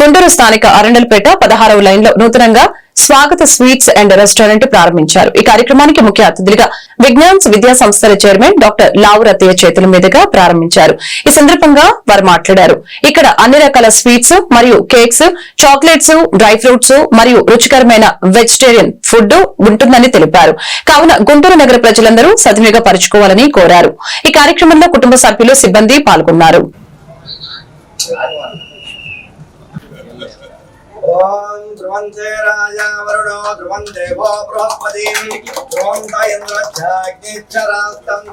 గుంటూరు స్థానిక అరండల్పేట పదహారవ లైన్లో నూతనంగా స్వాగత స్వీట్స్ అండ్ రెస్టారెంట్ ప్రారంభించారు. ఈ కార్యక్రమానికి ముఖ్య అతిథులుగా విజ్ఞాన్స్ విద్యా సంస్థల చైర్మన్ డాక్టర్ లావురత్తయ్య చేతుల మీదుగా ప్రారంభించారు. ఈ సందర్భంగా వారు మాట్లాడారు. ఇక్కడ అన్ని రకాల స్వీట్స్ మరియు కేక్స్ చాక్లెట్స్ డ్రై ఫ్రూట్స్ మరియు రుచికరమైన వెజిటేరియన్ ఫుడ్ ఉంటుందని తెలిపారు. కావున గుంటూరు నగర ప్రజలందరూ సద్వినియోగపరుచుకోవాలని కోరారు. ఈ కార్యక్రమంలో కుటుంబ సభ్యులు సిబ్బంది పాల్గొన్నారు. ఓం ధ్రువంతే రాజా వరుణో ధ్రువం దేవో బృహస్పతి ధ్రువం తయంద్రచాగ్నిచ్చరాస్తం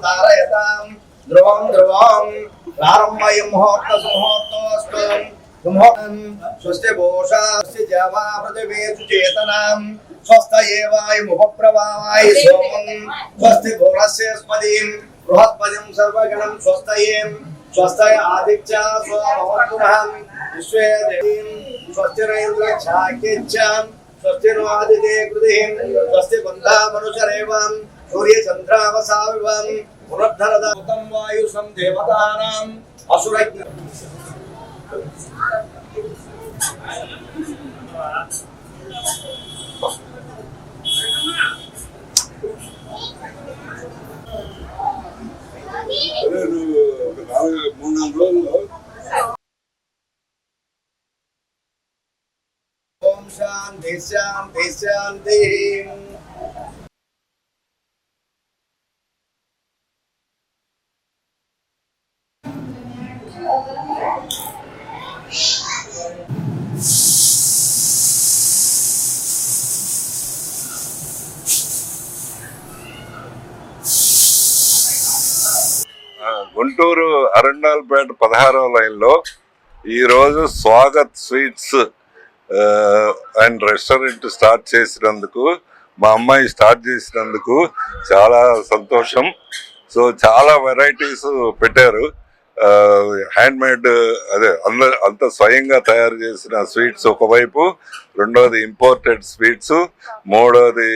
ధారయతాం ధ్రువం ధ్రువం ప్రారంభయం ముహూర్త సుముహూర్తోస్తు సుముహూర్తం స్వస్తి భూషా స్వస్తి జావా పృథివీ సుచేతనాం స్వస్థ ఏవాయుముపప్రవావాయ సోమం స్వస్తి భువనస్యస్పతిం బృహస్పతిం సర్వగణం స్వస్థయేం స్వస్తయ ఆదిత్య సోమవర్తునః విశ్వే దేవీం స్వస్తిరేంద్ర ఛాకిచ్చాం స్వస్తి నో ఆదితే కృతిం స్వస్తి బంధా మనుషరేవం సూర్య చంద్రావసావివం పునర్ధరదాతం వాయుసం దేవతానాం అసురజ్ఞ ఒక నాలుగు మూడు నాలుగు రోజుల్లో ఓం శాంతి శాంతి శాంతి గుంటూరు అరుణాల్పేట పదహారవ లైన్లో ఈరోజు Swagath sweets and restaurant start చేసినందుకు మా అమ్మాయి స్టార్ట్ చేసినందుకు చాలా సంతోషం. సో చాలా వెరైటీస్ పెట్టారు. Uh, హ్యాండ్ మేడ్ అదే అంద అంత స్వయంగా తయారు చేసిన స్వీట్స్ ఒకవైపు రెండోది ఇంపోర్టెడ్ స్వీట్స్ మూడోది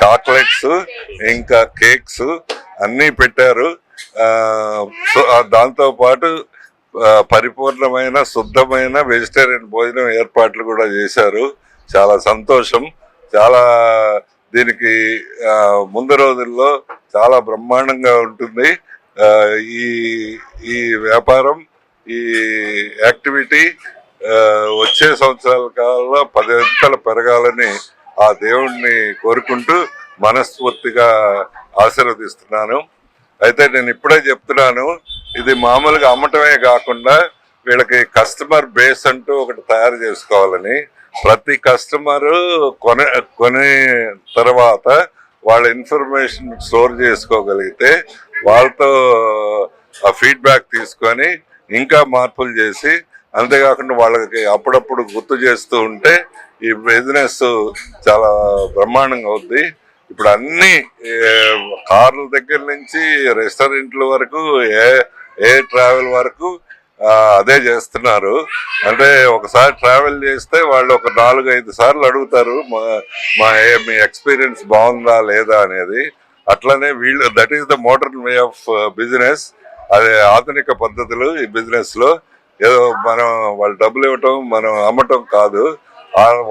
చాక్లెట్స్ ఇంకా కేక్స్ అన్నీ పెట్టారు. Uh, సో దాంతో పాటు పరిపూర్ణమైన శుద్ధమైన వెజిటేరియన్ భోజనం ఏర్పాట్లు కూడా చేశారు. చాలా సంతోషం. చాలా దీనికి ముందు రోజుల్లో చాలా బ్రహ్మాండంగా ఉంటుంది. ఈ ఈ వ్యాపారం ఈ యాక్టివిటీ వచ్చే సంవత్సరాల కాలంలో పదింతలు పెరగాలని ఆ దేవుణ్ణి కోరుకుంటూ మనస్ఫూర్తిగా ఆశీర్వదిస్తున్నాను. అయితే నేను ఇప్పుడే చెప్తున్నాను ఇది మామూలుగా అమ్మటమే కాకుండా వీళ్ళకి కస్టమర్ బేస్ అంటూ ఒకటి తయారు చేసుకోవాలని ప్రతి కస్టమర్ కొనే కొనే తర్వాత వాళ్ళ ఇన్ఫర్మేషన్ స్టోర్ చేసుకోగలిగితే వాళ్ళతో ఆ ఫీడ్బ్యాక్ తీసుకొని ఇంకా మార్పులు చేసి అంతేకాకుండా వాళ్ళకి అప్పుడప్పుడు గుర్తు చేస్తూ ఉంటే ఈ బిజినెస్ చాలా బ్రహ్మాండంగా అవుద్ది. ఇప్పుడు అన్ని కార్ల దగ్గర నుంచి రెస్టారెంట్ల వరకు ఏ ఏ ట్రావెల్ వరకు అదే చేస్తున్నారు. అంటే ఒకసారి ట్రావెల్ చేస్తే వాళ్ళు ఒక నాలుగు ఐదు సార్లు అడుగుతారు మా మా మీ ఎక్స్పీరియన్స్ బాగుందా లేదా అనేది. అట్లనే వీళ్ళు that is the modern way of business. అదే ఆధునిక పద్ధతులు ఈ బిజినెస్లో. ఏదో మనం వాళ్ళు డబ్బులు ఇవ్వటం మనం అమ్మటం కాదు.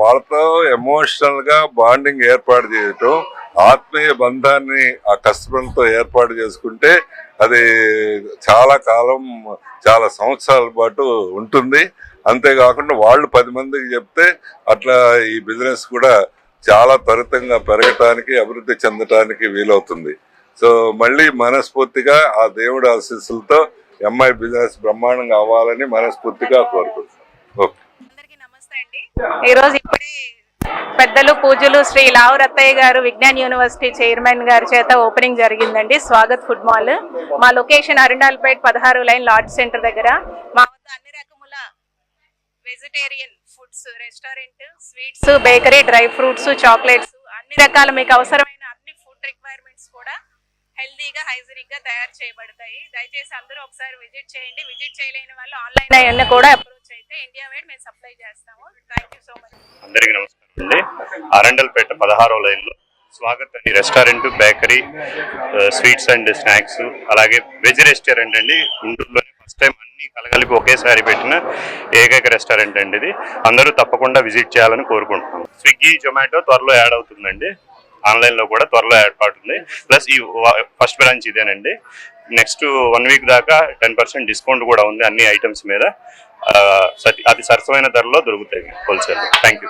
వాళ్ళతో ఎమోషనల్గా బాండింగ్ ఏర్పాటు చేయటం ఆత్మీయ బంధాన్ని ఆ కస్టమర్లతో ఏర్పాటు చేసుకుంటే అది చాలా కాలం చాలా సంవత్సరాల పాటు ఉంటుంది. అంతేకాకుండా వాళ్ళు పది మందికి చెప్తే అట్లా ఈ బిజినెస్ కూడా చాలా త్వరితంగా పెరగటానికి అభివృద్ధి చెందటానికి వీలవుతుంది. సో మళ్ళీ మనస్ఫూర్తిగా ఆ దేవుడి ఆశీస్సులతో ఎంఐ బిజినెస్ బ్రహ్మాండంగా అవ్వాలని మనస్ఫూర్తిగా కోరుకుంటున్నాను ఓకే. ఈ రోజు ఇప్పుడే పెద్దలు పూజలు శ్రీ లావు రత్తయ్య గారు విజ్ఞాన్ యూనివర్సిటీ చైర్మన్ గారి చేత ఓపెనింగ్ జరిగిందండి. Swagath food mall. మా లొకేషన్ అరుణాల్పేట్ పదహారు లైన్ లాడ్జ్ సెంటర్ దగ్గర. మా వద్ద అన్ని రకముల vegetarian foods restaurant sweets bakery dry fruits chocolates అన్ని రకాల మీకు అవసరమైన అన్ని ఫుడ్ రిక్వైర్మెంట్స్ కూడా హెల్దీగా హైజీనిక్గా తయారు చేయబడతాయి. దయచేసి అందరూ ఒకసారి విజిట్ చేయండి. విజిట్ చేయలేని వాళ్ళు ఆన్లైన్ అవన్నీ కూడా అప్రోచ్ అయితే ఇండియా వైడ్ మేము సప్లై చేస్తాము. థ్యాంక్ యూ సో మచ్ అందరికీ నమస్కారం. అండి అరండల్పేట పదహారో లైన్లో. స్వాగత్ అండి restaurant bakery sweets and snacks అలాగే వెజ్ రెస్టారెంట్ అండి. గుంటూరులోనే ఫస్ట్ టైం అన్ని కలగలిపి ఒకేసారి పెట్టిన ఏకైక రెస్టారెంట్ అండి ఇది. అందరూ తప్పకుండా విజిట్ చేయాలని కోరుకుంటున్నాం. స్విగ్గీ జొమాటో త్వరలో యాడ్ అవుతుందండి. ఆన్లైన్లో కూడా త్వరలో యాడ్ అవుతుంది ప్లస్ ఈ ఫస్ట్ బ్రాంచ్ ఇదేనండి. నెక్స్ట్ వన్ వీక్ దాకా టెన్ పర్సెంట్ డిస్కౌంట్ కూడా ఉంది అన్ని ఐటమ్స్ మీద. ఆ, అతి సరసమైన ధరలో దొరుకుతాయి హోల్సేల్. Thank you.